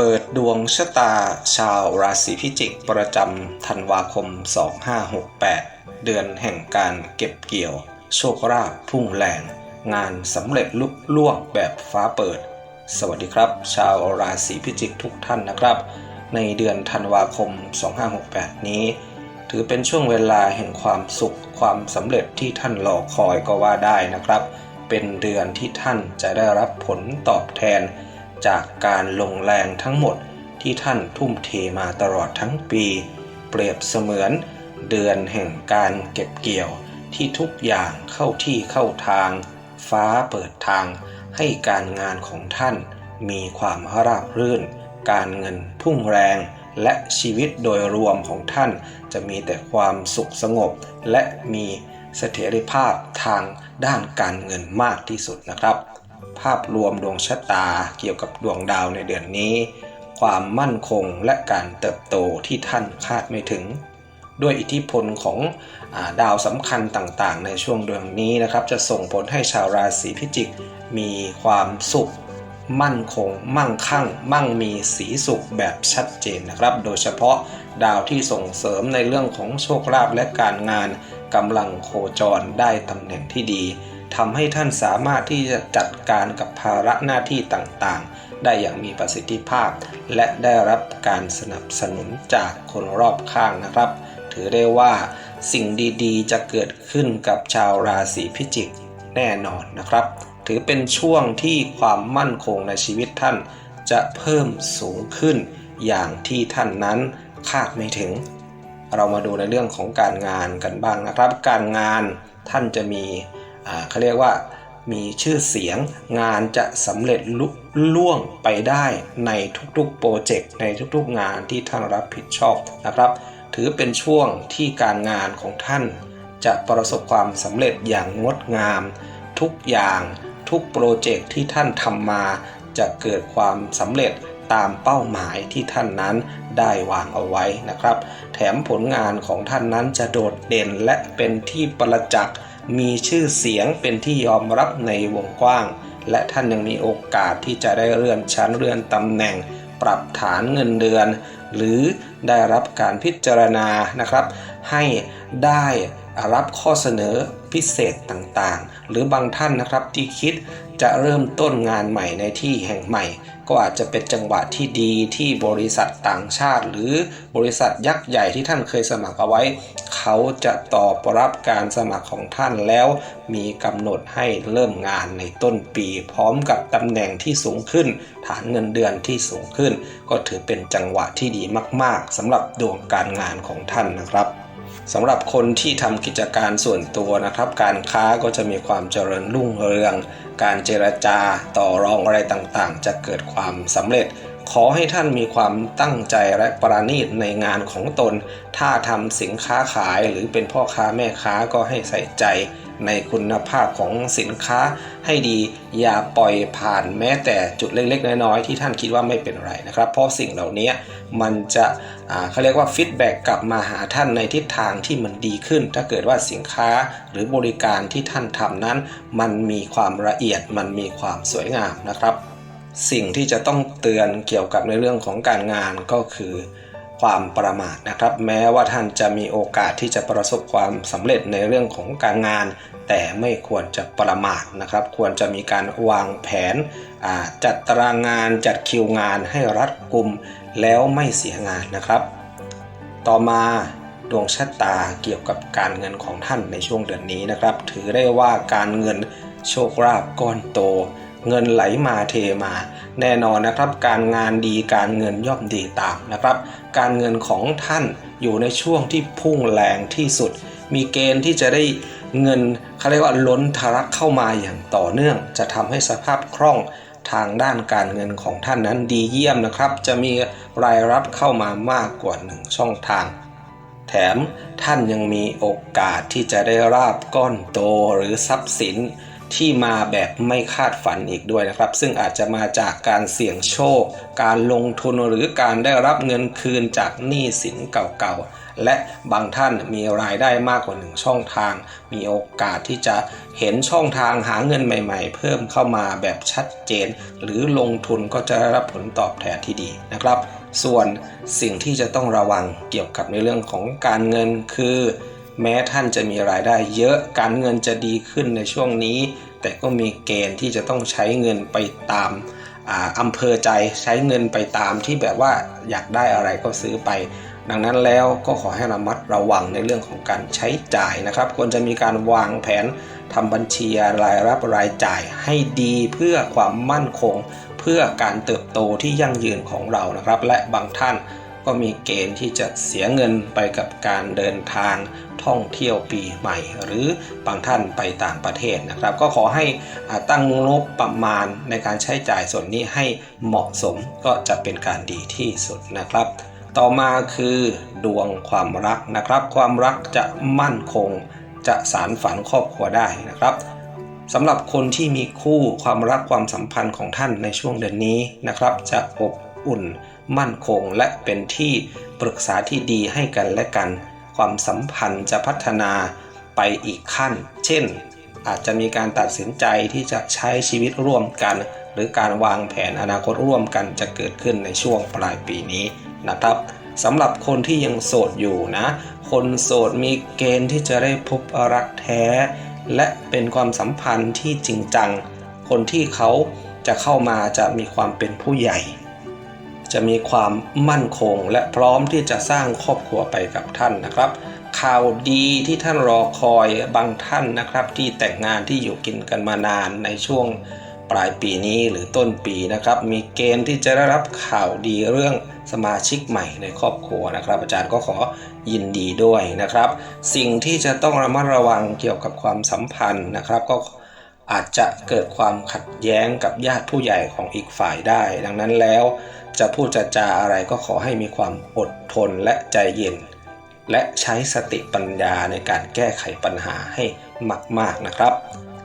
เปิดดวงชะตาชาวราศีพิจิก ประจำธันวาคม 2568 เดือนแห่งการเก็บเกี่ยว โชคราภพุ่งแรงงานสำเร็จลุล่วงแบบฟ้าเปิด สวัสดีครับ ชาวราศีพิจิกทุกท่านนะครับ ในเดือนธันวาคม 2568 นี้ ถือเป็นช่วงเวลาแห่งความสุขความสำเร็จที่ท่านรอคอยก็ว่าได้นะครับ เป็นเดือนที่ท่านจะได้รับผลตอบแทน จากการลงแรงทั้งหมดที่ท่านทุ่มเทมาตลอดทั้งปี เปรียบเสมือนเดือนแห่งการเก็บเกี่ยวที่ทุกอย่างเข้าที่เข้าทาง ฟ้าเปิดทาง ให้การงานของท่าน มีความราบรื่น การเงินพุ่งแรง และชีวิตโดยรวมของท่านจะมีแต่ความสุขสงบ และมีเสถียรภาพทางด้านการเงินมากที่สุดนะครับ ภาพรวมดวงชะตาเกี่ยวกับดวงดาวในเดือนนี้ ความมั่นคงและการเติบโตที่ท่านคาดไม่ถึง ด้วยอิทธิพลของอาดาวสำคัญต่างๆ ในช่วงเดือนนี้นะครับ จะส่งผลให้ชาวราศีพิจิก มีความสุข มั่นคง มั่งคั่ง มั่งมีสีสุขแบบชัดเจนนะครับ โดยเฉพาะดาวที่ส่งเสริมในเรื่องของโชคลาภและการงานกำลังโคจรได้ตำแหน่งที่ดี ทำให้ท่านสามารถที่จะจัดการกับภาระหน้าที่ต่างๆ ได้อย่างมีประสิทธิภาพ และได้รับการสนับสนุนจากคนรอบข้างนะครับ ถือได้ว่าสิ่งดีๆ จะเกิดขึ้นกับชาวราศีพิจิกแน่นอนนะครับ ถือเป็นช่วงที่ความมั่นคงในชีวิตท่าน จะเพิ่มสูงขึ้นอย่างที่ท่านนั้นคาดไม่ถึง เรามาดูในเรื่องของการงานกันบ้างนะครับ การงานท่านจะมี เขาเรียกว่ามีชื่อเสียงงานจะสำเร็จลุล่วงไปได้ในทุกๆโปรเจกต์ในทุกๆงานที่ท่านรับผิดชอบนะครับ ถือเป็นช่วงที่การงานของท่าน จะประสบความสำเร็จอย่างงดงาม ทุกอย่างทุกโปรเจกต์ที่ท่านทำมา จะเกิดความสำเร็จตามเป้าหมายที่ท่านนั้นได้วางเอาไว้นะครับ แถมผลงานของท่านนั้นจะโดดเด่นและเป็นที่ประจักษ์ มีชื่อเสียงเป็นที่ยอมรับในวงกว้าง และท่านยังมีโอกาสที่จะได้เลื่อนชั้นเลื่อนตำแหน่ง ปรับฐานเงินเดือน หรือได้รับการพิจารณานะครับ ให้ได้ รับข้อเสนอพิเศษต่างๆ หรือบางท่านนะครับที่คิดจะเริ่มต้นงานใหม่ในที่แห่งใหม่ ก็อาจจะเป็นจังหวะที่ดีที่บริษัทต่างชาติ หรือบริษัทยักษ์ใหญ่ที่ท่านเคยสมัครเอาไว้ เขาจะตอบรับการสมัครของท่านแล้ว มีกำหนดให้เริ่มงานในต้นปี พร้อมกับตำแหน่งที่สูงขึ้น ฐานเงินเดือนที่สูงขึ้น ก็ถือเป็นจังหวะที่ดีมาก ๆสำหรับดวงการงานของท่านนะครับ สำหรับคนที่ทำกิจการส่วนตัวนะครับ การค้าก็จะมีความเจริญรุ่งเรือง การเจรจาต่อรองอะไรต่างๆ จะเกิดความสำเร็จ ขอให้ท่านมีความตั้งใจและประณีตในงานของตน ถ้าทำสินค้าขายหรือเป็นพ่อค้าแม่ค้าก็ให้ใส่ใจ ในคุณภาพของสินค้าให้ดีอย่าปล่อยผ่านแม้แต่จุดเล็กๆ น้อยๆ ที่ท่านคิดว่าไม่เป็นไรนะครับ เพราะสิ่งเหล่านี้มันจะเขาเรียกว่าฟีดแบ็กกลับมาหาท่านในทิศทางที่มันดีขึ้น ถ้าเกิดว่าสินค้าหรือบริการที่ท่านทำนั้น มันมีความละเอียดมันมีความสวยงามนะครับ สิ่งที่จะต้องเตือนเกี่ยวกับในเรื่องของการงานก็คือ ความประมาทนะครับ แม้ว่าท่านจะมีโอกาสที่จะประสบความสำเร็จในเรื่องของการงาน แต่ไม่ควรจะประมาทนะครับ ควรจะมีการวางแผนจัดตารางงานจัดคิวงานให้รัดกุมแล้วไม่เสียงานนะครับ ต่อมาดวงชะตาเกี่ยวกับการเงินของท่านในช่วงเดือนนี้นะครับ ถือได้ว่าการเงินโชคลาภก้อนโต เงินไหลมาเทมา แน่นอนนะครับ การงานดีการเงินย่อมดีตามนะครับ การเงินของท่านอยู่ในช่วงที่พุ่งแรงที่สุด มีเกณฑ์ที่จะได้เงินเขาเรียกว่าล้นทะลักเข้ามาอย่างต่อเนื่อง จะทำให้สภาพคล่องทางด้านการเงินของท่านนั้นดีเยี่ยมนะครับ จะมีรายรับเข้ามามากกว่าหนึ่งช่องทาง แถมท่านยังมีโอกาสที่จะได้ราบก้อนโตหรือทรัพย์สิน ที่มาแบบไม่คาดฝันอีกด้วยนะครับ ซึ่งอาจจะมาจากการเสี่ยงโชค การลงทุนหรือการได้รับเงินคืนจากหนี้สินเก่าๆ และบางท่านมีรายได้มากกว่าหนึ่งช่องทาง มีโอกาสที่จะเห็นช่องทางหาเงินใหม่ๆ เพิ่มเข้ามาแบบชัดเจน หรือลงทุนก็จะได้รับผลตอบแทนที่ดีนะครับ ส่วนสิ่งที่จะต้องระวังเกี่ยวกับในเรื่องของการเงินคือ แม้ท่านจะมีรายได้เยอะการเงินจะดีขึ้นในช่วงนี้ แต่ก็มีเกณฑ์ที่จะต้องใช้เงินไปตามอาอำเภอใจใช้เงินไปตามที่แบบว่าอยากได้อะไรก็ซื้อไป ดังนั้นแล้วก็ขอให้ระมัดระวังในเรื่องของการใช้จ่ายนะครับ ควรจะมีการวางแผนทำบัญชีรายรับรายจ่ายให้ดีเพื่อความมั่นคง เพื่อการเติบโตที่ยั่งยืนของเรานะครับ และบางท่าน ก็มีเกณฑ์ที่จะเสียเงินไปกับการเดินทางท่องเที่ยวปีใหม่ หรือบางท่านไปต่างประเทศนะครับ ก็ขอให้อ่าตั้งงบประมาณในการใช้จ่ายส่วนนี้ให้เหมาะสมก็จะเป็นการดีที่สุดนะครับ ต่อมาคือดวงความรักนะครับ ความรักจะมั่นคงจะสารฝันครอบครัวได้นะครับสำหรับคนที่มีคู่ความรักความสัมพันธ์ของท่านในช่วงเดือนนี้นะครับ จะอบอุ่น มั่นคงและเป็นที่ปรึกษาที่ดีให้กันและกัน ความสัมพันธ์จะพัฒนาไปอีกขั้น เช่น อาจจะมีการตัดสินใจที่จะใช้ชีวิตร่วมกัน หรือการวางแผนอนาคตร่วมกันจะเกิดขึ้นในช่วงปลายปีนี้นะครับสำหรับคนที่ยังโสดอยู่นะ คนโสดมีเกณฑ์ที่จะได้พบรักแท้ และเป็นความสัมพันธ์ที่จริงจัง คนที่เขาจะเข้ามาจะมีความเป็นผู้ใหญ่ จะมีความมั่นคง และพร้อมที่จะสร้างครอบครัวไปกับท่านนะครับ ข่าวดีที่ท่านรอคอยบางท่านนะครับ ที่แต่งงานที่อยู่กินกันมานานในช่วงปลายปีนี้หรือต้นปีนะครับ มีเกณฑ์ที่จะได้รับข่าวดีเรื่องสมาชิกใหม่ในครอบครัวนะครับ อาจารย์ก็ขอยินดีด้วยนะครับ สิ่งที่จะต้องระมัดระวังเกี่ยวกับความสัมพันธ์นะครับ ก็อาจจะเกิดความขัดแย้งกับญาติผู้ใหญ่ของอีกฝ่ายได้ ดังนั้นแล้ว จะพูดจะจาอะไรก็ขอให้มีความอดทนและใจเย็น และใช้สติปัญญาในการแก้ไขปัญหาให้มาก ๆนะครับ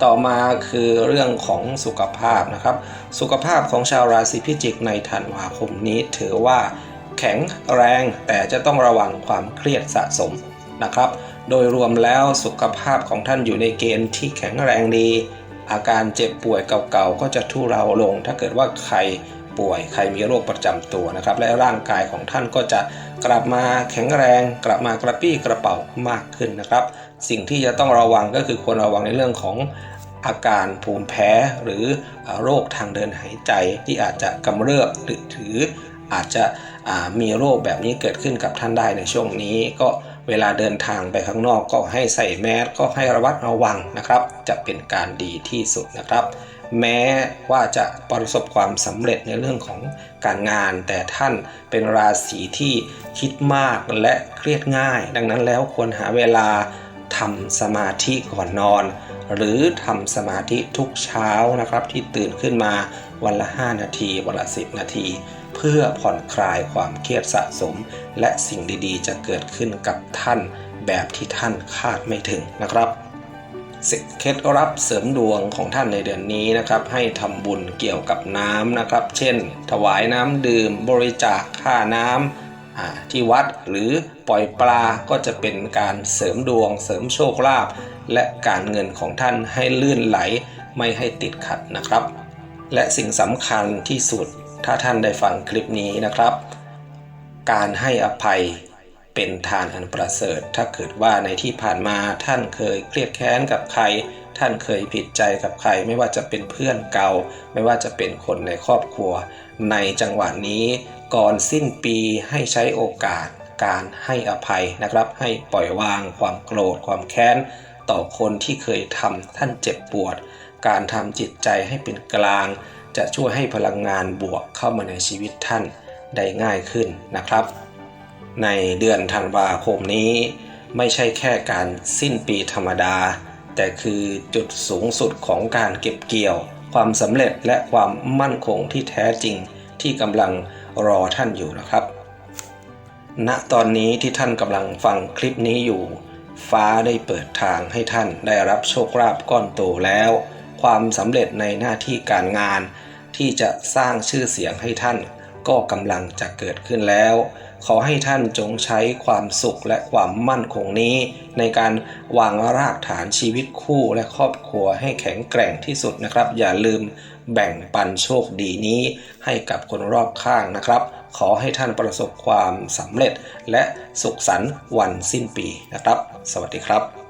ต่อมาคือเรื่องของสุขภาพนะครับ สุขภาพของชาวราศีพิจิกในธันวาคมนี้ถือว่าแข็งแรงแต่จะต้องระวังความเครียดสะสมนะครับ โดยรวมแล้วสุขภาพของท่านอยู่ในเกณฑ์ที่แข็งแรงดี อาการเจ็บป่วยเก่าๆก็จะทุเลาลง ถ้าเกิดว่าใคร ป่วย ใครมีโรคประจำตัวนะครับ และร่างกายของท่านก็จะกลับมาแข็งแรง กลับมากระปี้กระเป๋ามากขึ้นนะครับ สิ่งที่จะต้องระวังก็คือควรระวังในเรื่องของอาการภูมิแพ้หรือโรคทางเดินหายใจที่อาจจะกำเริบหรือถืออาจจะมีโรคแบบนี้เกิดขึ้นกับท่านได้ในช่วงนี้ ก็เวลาเดินทางไปข้างนอกก็ให้ใส่แมสก็ให้ระวัดระวังนะครับ จะเป็นการดีที่สุดนะครับ แม้ว่าจะประสบความสำเร็จในเรื่องของการงาน แต่ท่านเป็นราศีที่คิดมากและเครียดง่าย ดังนั้นแล้วควรหาเวลาทำสมาธิก่อนนอน หรือทำสมาธิทุกเช้านะครับที่ตื่นขึ้นมาวันละ 5 นาทีวันละ 10 นาที เพื่อผ่อนคลายความเครียดสะสม และสิ่งดีๆ จะเกิดขึ้นกับท่านแบบที่ท่านคาดไม่ถึงนะครับ สิบเคล็ดลับเสริมดวงของท่านในเดือนนี้นะครับ ให้ทำบุญเกี่ยวกับน้ำนะครับ เช่น ถวายน้ำดื่มบริจาคค่าน้ำอ่าที่วัดหรือปล่อยปลาก็จะเป็นการเสริมดวง เสริมโชคลาภและการเงินของท่านให้ลื่นไหลไม่ให้ติดขัดนะครับ และสิ่งสำคัญที่สุดถ้าท่านได้ฟังคลิปนี้นะครับ การให้อภัย เป็นทานอันประเสริฐ ถ้าเกิดว่าในที่ผ่านมาท่านเคยเครียดแค้นกับใคร ท่านเคยผิดใจกับใคร ไม่ว่าจะเป็นเพื่อนเก่า ไม่ว่าจะเป็นคนในครอบครัว ในจังหวะนี้ ก่อนสิ้นปีให้ใช้โอกาสการให้อภัยนะครับ ให้ปล่อยวางความโกรธความแค้น ต่อคนที่เคยทำท่านเจ็บปวด การทำจิตใจให้เป็นกลาง จะช่วยให้พลังงานบวกเข้ามาในชีวิตท่านได้ง่ายขึ้นนะครับ ในเดือนธันวาคมนี้ ไม่ใช่แค่การสิ้นปีธรรมดา แต่คือจุดสูงสุดของการเก็บเกี่ยว ความสำเร็จและความมั่นคงที่แท้จริงที่กำลังรอท่านอยู่นะครับ ณตอนนี้ที่ท่านกำลังฟังคลิปนี้อยู่ ฟ้าได้เปิดทางให้ท่านได้รับโชคลาภก้อนโตแล้วคความสำเร็จในหน้าที่การงาน ที่จะสร้างชื่อเสียงให้ท่านก็กำลังจะเกิดขึ้นแล้ว ขอให้ท่านจงใช้ความสุขและความมั่นคงนี้ ในการวางรากฐานชีวิตคู่และครอบครัวให้แข็งแกร่งที่สุดนะครับ อย่าลืมแบ่งปันโชคดีนี้ให้กับคนรอบข้างนะครับ ขอให้ท่านประสบความสำเร็จและสุขสันต์วันสิ้นปีนะครับ สวัสดีครับ